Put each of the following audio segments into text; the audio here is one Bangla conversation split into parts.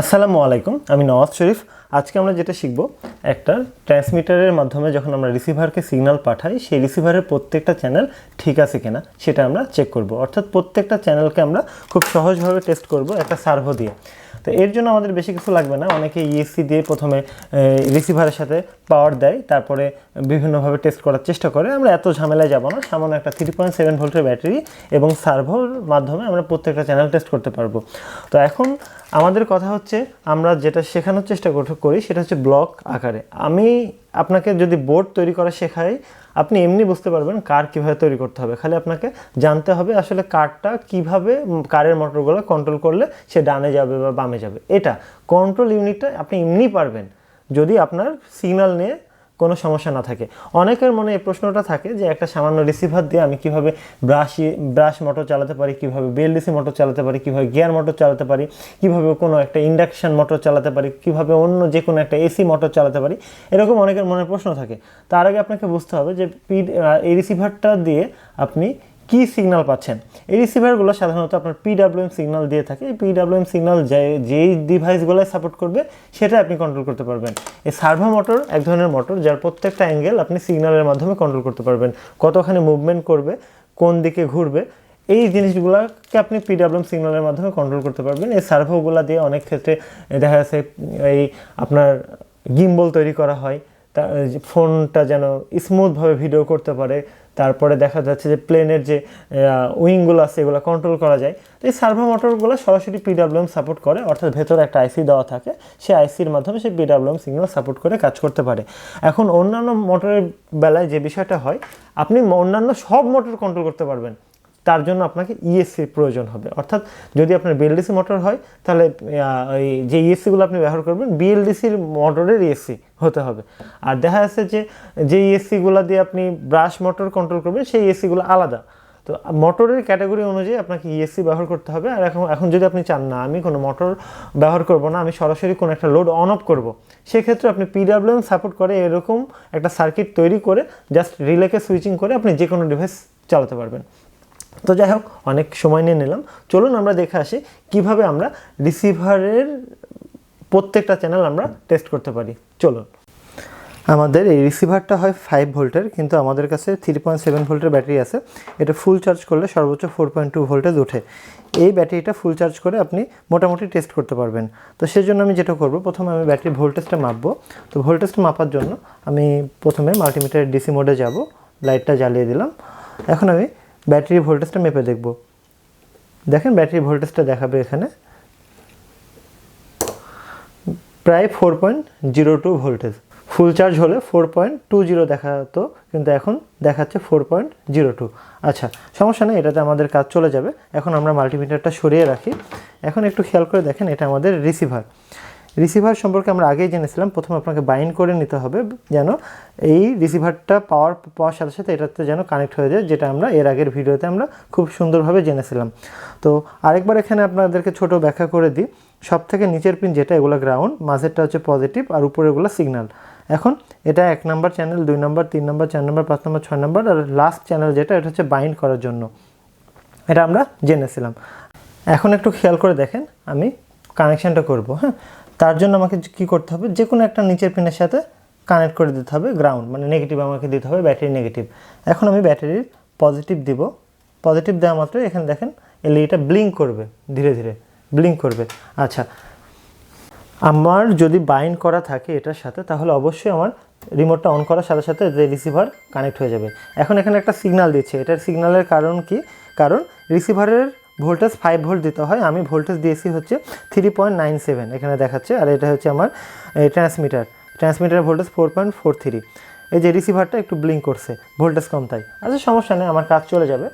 আসসালামু আলাইকুম, আমি নওয়াজ শরীফ। আজকে আমরা যেটা শিখব, একটা ট্রান্সমিটারের মাধ্যমে যখন আমরা রিসিভারকে সিগনাল পাঠাই, সেই রিসিভারের প্রত্যেকটা চ্যানেল ঠিক আছে কিনা, সেটা আমরা চেক করব। অর্থাৎ প্রত্যেকটা চ্যানেলকে আমরা খুব সহজভাবে টেস্ট করব একটা সার্ভো দিয়ে। তো এর জন্য আমাদের বেশি কিছু লাগবে না। অনেকে ইএসসি দিয়ে প্রথমে রিসিভারের সাথে পাওয়ার দেয়, তারপরে বিভিন্নভাবে টেস্ট করার চেষ্টা করে। আমরা এত ঝামেলায় যাব না, সামান্য একটা থ্রি পয়েন্ট সেভেন ভোল্টের ব্যাটারি এবং সার্ভোর মাধ্যমে আমরা প্রত্যেকটা চ্যানেল টেস্ট করতে পারব। তো এখন আমাদের কথা হচ্ছে, আমরা যেটা শেখানোর চেষ্টা করি সেটা হচ্ছে ব্লক আকারে। আমি আপনাকে যদি বোর্ড তৈরি করা শেখায়, আপনি এমনি বুঝতে পারবেন কার কীভাবে তৈরি করতে হবে। খালি আপনাকে জানতে হবে আসলে কারটা কীভাবে কারের মোটরগুলো কন্ট্রোল করলে সে ডানে যাবে বা বামে যাবে। এটা কন্ট্রোল ইউনিটটা আপনি এমনি পারবেন। যদি আপনার সিগনাল নিয়ে কোনো সমস্যা না থাকে। অনেকের মনে এই প্রশ্নটা থাকে যে একটা সামান্য রিসিভার দিয়ে আমি কীভাবে ব্রাশি ব্রাশ মোটর চালাতে পারি, কীভাবে বিএলডিসি মোটর চালাতে পারি, কীভাবে গিয়ার মোটর চালাতে পারি, কীভাবে কোনো একটা ইন্ডাকশান মোটর চালাতে পারি, কীভাবে অন্য যে কোনো একটা এসি মোটর চালাতে পারি, এরকম অনেকের মনে প্রশ্ন থাকে। তার আগে আপনাকে বুঝতে হবে যে এই রিসিভারটা দিয়ে আপনি কি সিগন্যাল পাচ্ছেন? এই রিসিভারগুলো সাধারণত আপনার পিডাব্লিউএম সিগন্যাল দিয়ে থাকে। এই পিডাব্লিউএম যে, যেই ডিভাইসগুলো সাপোর্ট করবে, সেটা আপনি কন্ট্রোল করতে পারবেন। এই সার্ভো মোটর এক ধরনের মোটর যার প্রত্যেকটা অ্যাঙ্গেল আপনি সিগন্যালের মাধ্যমে কন্ট্রোল করতে পারবেন। কতখানি মুভমেন্ট করবে, কোন দিকে ঘুরবে, এই জিনিসগুলোকে আপনি পিডাব্লিউএম সিগন্যালের মাধ্যমে কন্ট্রোল করতে পারবেন। এই সার্ভোগুলো দিয়ে অনেক ক্ষেত্রে দেখা যাচ্ছে, এই আপনার গিম্বল তৈরি করা হয়। তা ফোনটা যেন স্মুথভাবে ভিডিও করতে পারে, তারপরে দেখা যাচ্ছে যে প্লেনের যে উইংগুলো আছে, এগুলো কন্ট্রোল করা যায়, তো এই সার্ভো মোটরগুলো সরাসরি পিডাব্লিউএম সাপোর্ট করে, অর্থাৎ ভেতরে একটা আইসি দেওয়া থাকে, সেই আইসির মাধ্যমে সেই পিডাব্লিউএম সিগন্যাল সাপোর্ট করে কাজ করতে পারে। এখন অন্যান্য মোটরের বেলায় যে বিষয়টা হয়, আপনি অন্যান্য সব মোটর কন্ট্রোল করতে পারবেন। তার জন্য আপনাকে ইএসসির প্রয়োজন হবে। অর্থাৎ যদি আপনার বিএলডিসি মোটর হয়, তাহলে এই যে ইএসসিগুলো আপনি ব্যবহার করবেন বিএলডিসির মোটরের ইএসসি হতে হবে। আর দেখা যাচ্ছে যে যে ইএসসিগুলো দিয়ে আপনি ব্রাশ মোটর কন্ট্রোল করবেন, সেই ইএসসিগুলো আলাদা। তো মোটরের ক্যাটাগরি অনুযায়ী আপনাকে ইএসসি ব্যবহার করতে হবে। আর এখন এখন যদি আপনি চান, না, আমি কোনো মোটর ব্যবহার করব না, আমি সরাসরি কোনো একটা লোড অন অফ করব, সেক্ষেত্রে আপনি পিডাব্লিউএম সাপোর্ট করে এরকম একটা সার্কিট তৈরি করে জাস্ট রিলেকে সুইচিং করে আপনি যে কোনো ডিভাইস চালাতে পারবেন। তো যাই হোক, অনেক সময় নিয়ে নিলাম। চলুন আমরা দেখে আসি কীভাবে আমরা রিসিভারের প্রত্যেকটা চ্যানেল আমরা টেস্ট করতে পারি। চলুন। আমাদের এই রিসিভারটা হয় ফাইভ ভোল্টের, কিন্তু আমাদের কাছে থ্রি পয়েন্ট সেভেন ভোল্টের ব্যাটারি আছে। এটা ফুল চার্জ করলে সর্বোচ্চ ফোর পয়েন্ট টু ভোল্টেজ ওঠে। এই ব্যাটারিটা ফুল চার্জ করে আপনি মোটামুটি টেস্ট করতে পারবেন। তো সেজন্য আমি যেটা করব, প্রথমে আমি ব্যাটারি ভোল্টেজটা মাপবো। তো ভোল্টেজটা মাপার জন্য আমি প্রথমে মাল্টিমিটার ডিসি মোডে যাব। লাইটটা জ্বালিয়ে দিলাম। এখন আমি ব্যাটারি ভোল্টেজটা মেপে দেখব। দেখেন ব্যাটারি ভোল্টেজটা দেখাবে এখানে। প্রায় four point zero two voltage full charge হলে ফোর পয়েন্ট টু জিরো দেখাতো কিন্তু এখন দেখাচ্ছে ফোর পয়েন্ট জিরো টু আচ্ছা সমস্যা নেই, এটাতে আমাদের কাজ চলে যাবে। এখন আমরা মাল্টিমিটারটা সরিয়ে রাখি। এখন একটু খেয়াল করে দেখেন, এটা আমাদের রিসিভার রিসিভার সম্পর্কে আমরা আগেই জেনেছিলাম, প্রথমে আপনাকে বাইন্ড করে নিতে হবে, যেন এই রিসিভারটা পাওয়ার পাওয়ার সাথে সাথে এটাতে যেন কানেক্ট হয়ে যায়, যেটা আমরা এর আগের ভিডিওতে আমরা খুব সুন্দরভাবে জেনেছিলাম। তো আরেকবার এখানে আপনাদেরকে ছোট ব্যাখ্যা করে দিই। সব থেকে নিচের পিন যেটা, এগুলো গ্রাউন্ড মাঝেরটা হচ্ছে পজিটিভ আর উপরে উপরেগুলো সিগন্যাল এখন এটা এক নম্বর চ্যানেল দুই নম্বর, তিন নম্বর, চার নম্বর, পাঁচ নম্বর, ছয় নম্বর আর লাস্ট চ্যানেল যেটা, এটা হচ্ছে বাইন্ড করার জন্য। এটা আমরা জেনেছিলাম। এখন একটু খেয়াল করে দেখেন, আমি কানেকশানটা করব হ্যাঁ? তার জন্য আমাকে কী করতে হবে? যে কোনো একটা নিচের পিনের সাথে কানেক্ট করে দিতে হবে গ্রাউন্ড মানে নেগেটিভ আমাকে দিতে হবে ব্যাটারি নেগেটিভ এখন আমি ব্যাটারির পজিটিভ দিব। পজিটিভ দেওয়া মাত্র এখানে দেখেন এলইডিটা ব্লিঙ্ক করবে, ধীরে ধীরে ব্লিঙ্ক করবে। আচ্ছা আমার যদি বাইন্ড করা থাকে এটার সাথে, তাহলে অবশ্যই আমার রিমোটটা অন করার সাথে সাথে যে রিসিভার কানেক্ট হয়ে যাবে। এখন এখানে একটা সিগনাল দিচ্ছে। এটার সিগনালের কারণ কি? কারণ রিসিভারের ভোল্টেজ ফাইভ ভোল্ট দিতে হয়। আমি ভোল্টেজ দিয়েছি হচ্ছে থ্রি পয়েন্ট নাইন সেভেন এখানে দেখাচ্ছে। আর এটা হচ্ছে আমার transmitter ট্রান্সমিটারের voltage four point four three এই যে রিসিভারটা একটু ব্লিঙ্ক করছে। ভোল্টেজ কম তাই। আচ্ছা সমস্যা নেই, আমার কাজ চলে যাবে।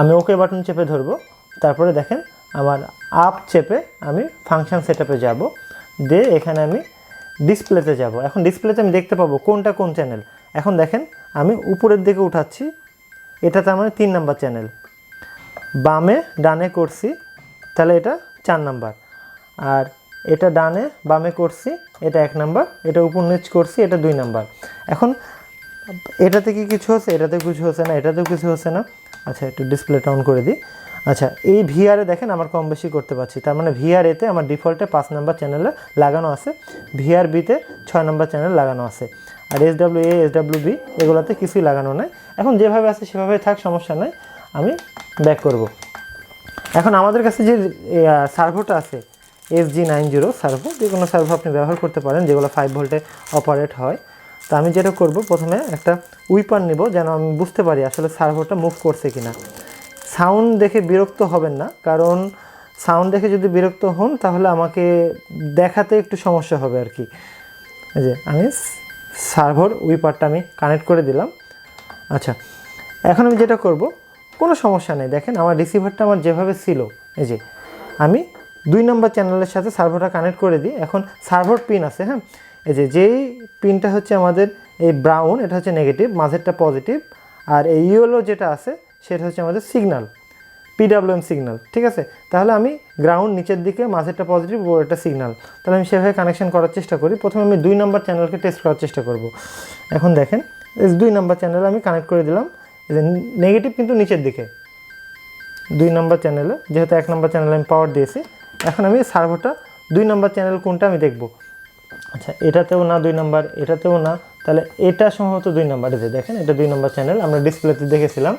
আমি ওকে বাটন চেপে ধরবো। তারপরে দেখেন, আমার আপ চেপে আমি ফাংশন সেট আপে যাব। দিয়ে এখানে আমি ডিসপ্লেতে যাব। এখন ডিসপ্লেতে আমি দেখতে পাবো কোনটা কোন চ্যানেল এখন দেখেন, আমি উপরের দিকে উঠাচ্ছি। এটাতে আমার তিন নাম্বার চ্যানেল বামে, ডানে করছি, তাহলে এটা চার নাম্বার। আর এটা ডানে, বামে করছি, এটা এক নাম্বার, এটা উপর নিচ করছি, এটা দুই নাম্বার। এখন এটাতে কি কিছু হচ্ছে এটাতে কিছু হচ্ছে না, এটাতেও কিছু হচ্ছে না? আচ্ছা একটু ডিসপ্লেটা অন করে দিই। আচ্ছা এই ভিআরে দেখেন আমার কম বেশি করতে পারছি। তার মানে ভিআর এতে আমার ডিফল্টে পাঁচ নাম্বার চ্যানেলে লাগানো আছে। ভিআর বিতে ছয় নাম্বার চ্যানেল লাগানো আছে। আর S W A S W B এগুলোতে কিছুই লাগানো নাই। এখন যেভাবে আছে সেভাবে থাক, সমস্যা নাই। আমি ব্যাক করব। এখন আমাদের কাছে যে সার্ভোটা আছে S G nine zero servo যে কোনো সার্ভো আপনি ব্যবহার করতে পারেন, যেগুলো ফাইভ ভোল্টে অপারেট হয়। তো আমি যেটা করব, প্রথমে একটা উইপার নিব, যেন আমি বুঝতে পারি আসলে সার্ভোটা মুভ করছে কিনা। সাউন্ড দেখে বিরক্ত হবেন না, কারণ সাউন্ড দেখে যদি বিরক্ত হন, তাহলে আমাকে দেখাতে একটু সমস্যা হবে আর কি। যে, আমি সার্ভোর উইপারটা আমি কানেক্ট করে দিলাম। আচ্ছা এখন আমি যেটা করব কোনো সমস্যা নেই। দেখেন আমার রিসিভারটা আমার যেভাবে ছিল, এই যে আমি দুই নম্বর চ্যানেলের সাথে সার্ভারটা কানেক্ট করে দিই। এখন সার্ভার পিন আছে হ্যাঁ? এই যে যেই পিনটা হচ্ছে আমাদের এই ব্রাউন এটা হচ্ছে নেগেটিভ মাঝেরটা পজিটিভ আর এই ইয়েলো যেটা আছে, সেটা হচ্ছে আমাদের সিগনাল পিডাব্লিউএম সিগনাল ঠিক আছে? তাহলে আমি গ্রাউন্ড নিচের দিকে, মাঝেরটা পজিটিভ একটা সিগনাল তাহলে আমি সেভাবে কানেকশন করার চেষ্টা করি। প্রথমে আমি দুই নম্বর চ্যানেলকে টেস্ট করার চেষ্টা করব। এখন দেখেন দুই নম্বর চ্যানেল আমি কানেক্ট করে দিলাম। নেগেটিভ কিন্তু নিচের দিকে। দুই নম্বর চ্যানেলে যেহেতু এক নম্বর চ্যানেলে আমি পাওয়ার দিয়েছি, এখন আমি সার্ভারটা দুই নম্বর চ্যানেল কোনটা আমি দেখব। আচ্ছা এটাতেও না দুই নম্বর এটাতেও না, তাহলে এটা সম্ভবত দুই নম্বর যে দেখেন, এটা দুই নম্বর চ্যানেল আমরা ডিসপ্লেতে দেখেছিলাম।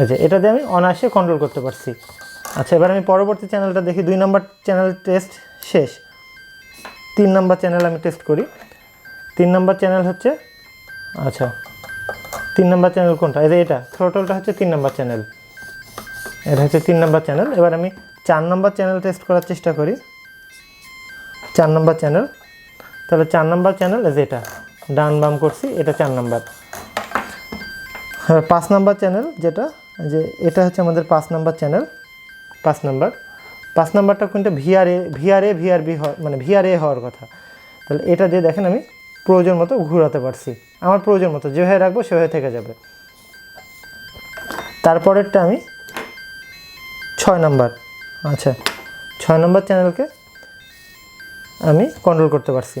আচ্ছা এটা দিয়ে আমি অনায়াসে কন্ট্রোল করতে পারছি। আচ্ছা এবার আমি পরবর্তী চ্যানেলটা দেখি, দুই নম্বর চ্যানেল টেস্ট শেষ। তিন নম্বর চ্যানেল আমি টেস্ট করি। তিন নম্বর চ্যানেল হচ্ছে আচ্ছা তিন নম্বর চ্যানেল কোনটা? এই যে এটা থ্রোটলটা হচ্ছে তিন নম্বর চ্যানেল এটা হচ্ছে তিন নম্বর চ্যানেল এবার আমি চার নম্বর চ্যানেল টেস্ট করার চেষ্টা করি। চার নম্বর চ্যানেল তাহলে চার নম্বর চ্যানেল এই যে এটা, ডান বাম করছি, এটা চার নম্বর। পাঁচ নম্বর চ্যানেল যেটা যে এটা হচ্ছে আমাদের পাঁচ নম্বর চ্যানেল পাঁচ নম্বর। পাঁচ নম্বরটা কোনটা? ভিআরএ ভিআরএ ভিআরবি মানে ভিআরএ হওয়ার কথা। তাহলে এটা দিয়ে দেখেন আমি প্রয়োজন মতো ঘোরাতে পারছি। আমার প্রয়োজন মতো যেভাবে রাখব সেভাবে থেকে যাবে। তারপরেরটা আমি ছয় নাম্বার আচ্ছা ছয় নম্বর চ্যানেলকে আমি কন্ট্রোল করতে পারছি।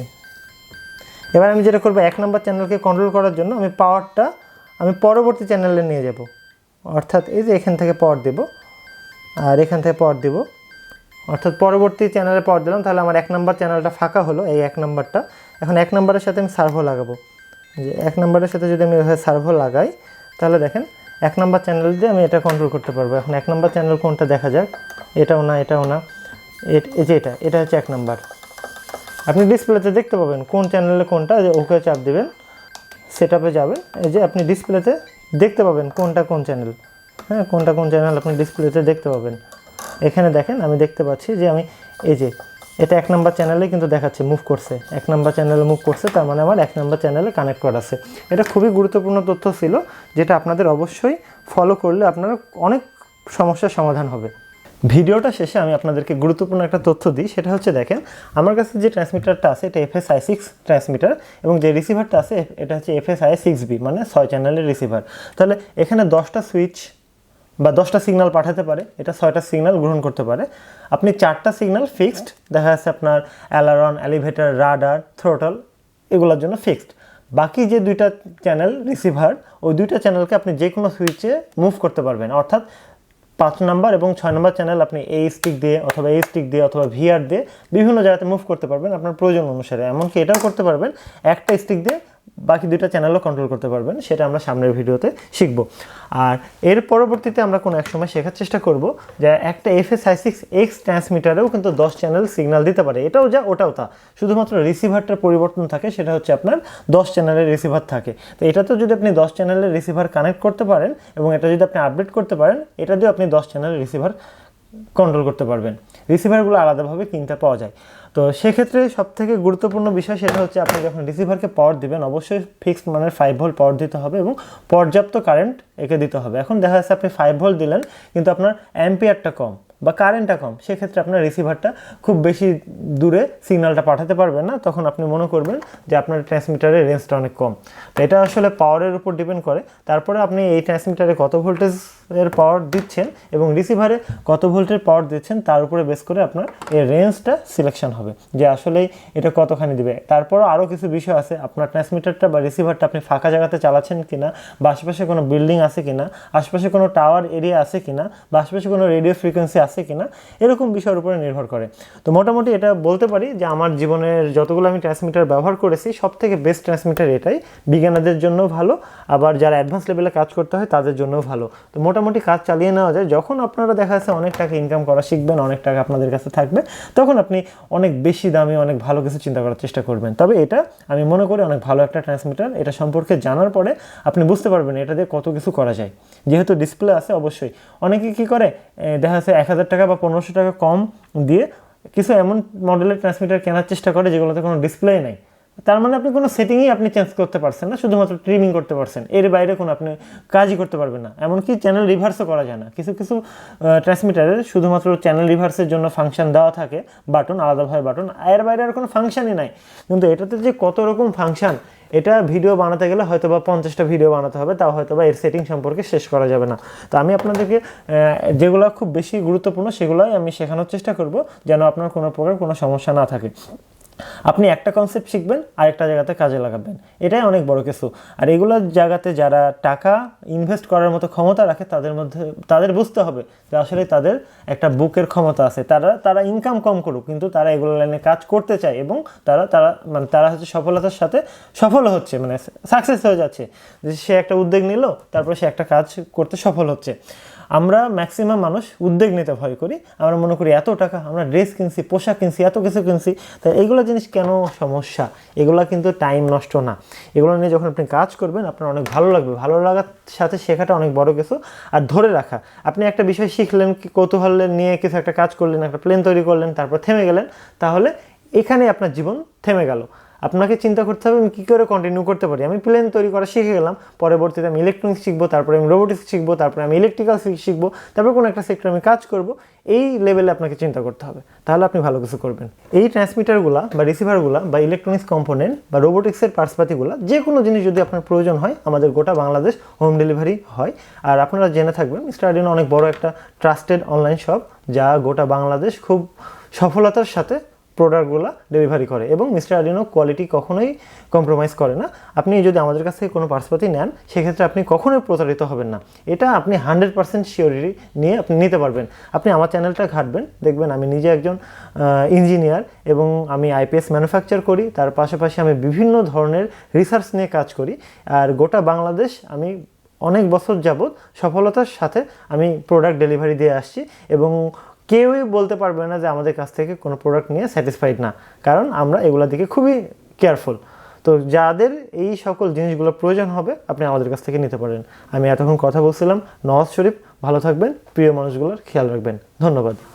এবার আমি যেটা করব, এক নম্বর চ্যানেলকে কন্ট্রোল করার জন্য আমি পাওয়ারটা আমি পরবর্তী চ্যানেলে নিয়ে যাব। অর্থাৎ এই যে এখান থেকে পাওয়ার দেব, আর এখান থেকে পাওয়ার দেব। অর্থাৎ পরবর্তী চ্যানেলে পাওয়ার দিলাম, তাহলে আমার এক নম্বর চ্যানেলটা ফাঁকা হলো, এই এক নম্বরটা। এখন এক নম্বরের সাথে আমি সার্ভো লাগাবো। যে এক নম্বরের সাথে যদি আমি এভাবে সার্ভো লাগাই, তাহলে দেখেন এক নম্বর চ্যানেল দিয়ে আমি এটা কন্ট্রোল করতে পারব। এখন এক নম্বর চ্যানেল কোনটা দেখা যাক? এটাও না এটাও না। এই যে এটা এটা হচ্ছে এক নম্বর। আপনি ডিসপ্লেতে দেখতে পাবেন কোন চ্যানেলে কোনটা, যে ওকে চাপ দেবেন সেটআপে যাবেন। এই যে আপনি ডিসপ্লেতে দেখতে পাবেন কোনটা কোন চ্যানেল হ্যাঁ কোনটা কোন চ্যানেল আপনি ডিসপ্লেতে দেখতে পাবেন। এখানে দেখেন আমি দেখতে পাচ্ছি যে আমি এই যে এটা এক নম্বর চ্যানেলে কিন্তু দেখাচ্ছে মুভ করছে। এক নম্বর চ্যানেলে মুভ করছে, তার মানে আমার এক নম্বর চ্যানেলে কানেক্ট করা আছে। এটা খুবই গুরুত্বপূর্ণ তথ্য ছিল, যেটা আপনাদের অবশ্যই ফলো করলে আপনার অনেক সমস্যার সমাধান হবে। ভিডিওটা শেষে আমি আপনাদেরকে গুরুত্বপূর্ণ একটা তথ্য দিই, সেটা হচ্ছে দেখেন, আমার কাছে যে ট্রান্সমিটারটা আছে, এটা এফএস আই সিক্স ট্রান্সমিটার এবং যে রিসিভারটা আছে, এটা হচ্ছে এফএস আই সিক্স বি মানে ছয় চ্যানেলের রিসিভার তাহলে এখানে দশটা সুইচ বা দশটা সিগনাল পাঠাতে পারে, এটা ছয়টা সিগনাল গ্রহণ করতে পারে। আপনি চারটা সিগনাল ফিক্সড দেখা যাচ্ছে আপনার অ্যালারন এলিভেটর রাডার থ্রোটল এগুলোর জন্য ফিক্সড বাকি যে দুইটা চ্যানেল রিসিভার ওই দুইটা চ্যানেলকে আপনি যে কোনো সুইচে মুভ করতে পারবেন। অর্থাৎ পাঁচ নাম্বার এবং ছয় নম্বর চ্যানেল আপনি এই স্টিক দিয়ে অথবা এই স্টিক দিয়ে অথবা ভিআর দিয়ে বিভিন্ন জায়গাতে মুভ করতে পারবেন আপনার প্রয়োজন অনুসারে। এমনকি এটাও করতে পারবেন, একটা স্টিক দিয়ে বাকি দুইটা চ্যানেলও কন্ট্রোল করতে পারবেন, সেটা আমরা সামনের ভিডিওতে শিখব। আর এর পরবর্তীতে আমরা কোনো এক সময় শেখার চেষ্টা করব যে একটা F S I six X ট্রান্সমিটারেও কিন্তু দশ চ্যানেল সিগন্যাল দিতে পারে। এটাও যা, ওটাও তা। শুধুমাত্র রিসিভারটার পরিবর্তন থাকে, সেটা হচ্ছে আপনার দশ চ্যানেলের রিসিভার থাকে। তো এটাতেও যদি আপনি দশ চ্যানেলের রিসিভার কানেক্ট করতে পারেন এবং এটা যদি আপনি আপডেট করতে পারেন এটা দিয়েও আপনি দশ চ্যানেলের রিসিভার কন্ট্রোল করতে পারবেন। রিসিভারগুলো আলাদাভাবে কিনতে পাওয়া যায়। তো সেক্ষেত্রে সব থেকে গুরুত্বপূর্ণ বিষয় সেটা হচ্ছে আপনি যখন রিসিভারকে পাওয়ার দিবেন, অবশ্যই ফিক্সড মানের ফাইভ ভোল্ট পাওয়ার দিতে হবে এবং পর্যাপ্ত কারেন্ট একে দিতে হবে। এখন দেখা যাচ্ছে আপনি ফাইভ ভোল্ট দিলেন, কিন্তু আপনার অ্যাম্পিয়ারটা কম বা কারেন্টটা কম, সেক্ষেত্রে আপনার রিসিভারটা খুব বেশি দূরে সিগন্যালটা পাঠাতে পারবেন না। তখন আপনি মনে করবেন যে আপনার ট্রান্সমিটারের রেঞ্জটা অনেক কম। এটা আসলে পাওয়ারের উপর ডিপেন্ড করে। তারপরে আপনি এই ট্রান্সমিটারে কত ভোল্টেজ এর পাওয়ার দিচ্ছেন এবং রিসিভারে কত ভোল্টের পাওয়ার দিচ্ছেন, তার উপরে বেস করে আপনার এর রেঞ্জটা সিলেকশন হবে। যে আসলেই এটা কতখানি দিবে। তারপরও আরও কিছু বিষয় আছে। আপনার ট্রান্সমিটারটা বা রিসিভারটা আপনি ফাঁকা জায়গাতে চালাচ্ছেন কিনা, বা আশেপাশে কোনো বিল্ডিং আছে কিনা, আশেপাশে কোনো টাওয়ার এরিয়া আছে কিনা, বা আশেপাশে কোনো রেডিও ফ্রিকোয়েন্সি আছে কিনা, এরকম বিষয়ের উপরে নির্ভর করে। তো মোটামুটি এটা বলতে পারি যে আমার জীবনের যতগুলো আমি ট্রান্সমিটার ব্যবহার করেছি সব থেকে বেস্ট ট্রান্সমিটার এটাই। বিজ্ঞানীদের জন্য ভালো, আবার যারা অ্যাডভান্স লেভেলে কাজ করতে হয়, তাদের জন্যও ভালো। তো মোটামুটি কাজ চালিয়ে নেওয়া যায়। যখন আপনারা দেখা যাচ্ছে অনেক টাকা ইনকাম করা শিখবেন, অনেক টাকা আপনাদের কাছে থাকবে, তখন আপনি অনেক বেশি দামি, অনেক ভালো কিছু চিন্তা করার চেষ্টা করবেন। তবে এটা আমি মনে করি অনেক ভালো একটা ট্রান্সমিটার এটা সম্পর্কে জানার পরে আপনি বুঝতে পারবেন এটা দিয়ে কত কিছু করা যায়। যেহেতু ডিসপ্লে আছে অবশ্যই। অনেকে কি করে দেখা যাচ্ছে এক হাজার টাকা বা পনেরোশো টাকা কম দিয়ে কিছু এমন মডেলের ট্রান্সমিটার কেনার চেষ্টা করে যেগুলোতে কোনো ডিসপ্লে নেই। তার মানে আপনি কোনো সেটিংই আপনি চেঞ্জ করতে পারছেন না, শুধুমাত্র ট্রিমিং করতে পারছেন। এর বাইরে কোনো আপনি কাজই করতে পারবেন না। এমনকি চ্যানেল রিভার্সও করা যায় না। কিছু কিছু ট্রান্সমিটারের শুধুমাত্র চ্যানেল রিভার্সের জন্য ফাংশন দেওয়া থাকে বাটন আলাদাভাবে বাটন এর বাইরে আর কোনো ফাংশনই নাই। কিন্তু এটাতে যে কত রকম ফাংশন এটা ভিডিও বানাতে গেলে হয়তো বা পঞ্চাশটা ভিডিও বানাতে হবে, তাও হয়তো বা এর সেটিং সম্পর্কে শেষ করা যাবে না। তো আমি আপনাদেরকে যেগুলো খুব বেশি গুরুত্বপূর্ণ, সেগুলোই আমি শেখানোর চেষ্টা করব, যেন আপনার কোনো প্রকার কোনো সমস্যা না থাকে। আপনি একটা কনসেপ্ট শিখবেন, আরেকটা জায়গাতে কাজে লাগাবেন। এটাই অনেক বড় কিছু। আর এগুলোর জায়গাতে যারা টাকা ইনভেস্ট করার মতো ক্ষমতা রাখে, তাদের মধ্যে, তাদের বুঝতে হবে যে আসলে তাদের একটা বুকের ক্ষমতা আছে। তারা তারা ইনকাম কম করুক, কিন্তু তারা এগুলো লাইনে কাজ করতে চায় এবং তারা তারা মানে তারা হচ্ছে সফলতার সাথে সফল হচ্ছে মানে সাকসেস হয়ে যাচ্ছে। যে সে একটা উদ্যোগ নিল, তারপর সে একটা কাজ করতে সফল হচ্ছে। আমরা ম্যাক্সিমাম মানুষ উদ্যোগ নিতে ভয় করি, আমরা মনে করি এত টাকা, আমরা ড্রেস কিনছি, পোশাক কিনছি, এত কিছু কিনছি, তা এইগুলো জিনিস কেন সমস্যা? এগুলো কিন্তু টাইম নষ্ট না। এগুলো নিয়ে যখন আপনি কাজ করবেন, আপনার অনেক ভালো লাগবে। ভালো লাগার সাথে শেখাটা অনেক বড় কিছু। আর ধরে রাখা, আপনি একটা বিষয় শিখলেন, কি কৌতূহল নিয়ে কিছু একটা কাজ করলেন, একটা প্লেন তৈরি করলেন, তারপর থেমে গেলেন, তাহলে এখানে আপনার জীবন থেমে গেল। আপনাকে চিন্তা করতে হবে, আমি কী করে কন্টিনিউ করতে পারি? আমি প্লেন তৈরি করা শিখে গেলাম, পরবর্তীতে আমি ইলেকট্রনিক্স শিখব, তারপরে আমি রোবোটিক্স শিখব, তারপরে আমি ইলেকট্রিক্যাল শিখব, তারপর কোনো একটা সেক্টর আমি কাজ করব, এই লেভেলে আপনাকে চিন্তা করতে হবে। তাহলে আপনি ভালো কিছু করবেন। এই ট্রান্সমিটারগুলো বা রিসিভারগুলো বা ইলেকট্রনিক্স কম্পোনেন্ট বা রোবোটিক্সের পার্সপাতিগুলো যে কোনো জিনিস যদি আপনার প্রয়োজন হয়, আমাদের গোটা বাংলাদেশ হোম ডেলিভারি হয়। আর আপনারা জেনে থাকবেন মিস্টার আডিনো অনেক বড় একটা ট্রাস্টেড অনলাইন শপ যা গোটা বাংলাদেশ খুব সফলতার সাথে প্রোডাক্টগুলো ডেলিভারি করে এবং মিস্টার আডিনো কোয়ালিটি কখনোই কম্প্রোমাইজ করে না। আপনি যদি আমাদের কাছ থেকে কোনো পার্সপাতি নেন, সেক্ষেত্রে আপনি কখনোই প্রতারিত হবেন না। এটা আপনি হান্ড্রেড পার্সেন্ট শিওরিটি নিয়ে আপনি নিতে পারবেন। আপনি আমার চ্যানেলটা ঘাটবেন, দেখবেন আমি নিজে একজন ইঞ্জিনিয়ার এবং আমি আইপিএস ম্যানুফ্যাকচার করি। তার পাশাপাশি আমি বিভিন্ন ধরনের রিসার্চ নিয়ে কাজ করি। আর গোটা বাংলাদেশ আমি অনেক বছর যাবৎ সফলতার সাথে আমি প্রোডাক্ট ডেলিভারি দিয়ে আসছি এবং কেউই বলতে পারবে না যে আমাদের কাছ থেকে কোনো প্রোডাক্ট নিয়ে স্যাটিসফাইড না। কারণ আমরা এগুলোর দিকে খুবই কেয়ারফুল তো যাদের এই সকল জিনিসগুলো প্রয়োজন হবে, আপনি আমাদের কাছ থেকে নিতে পারেন। আমি এতক্ষণ কথা বলছিলাম। নওয়াজ শরীফ, ভালো থাকবেন। প্রিয় মানুষগুলোর খেয়াল রাখবেন। ধন্যবাদ।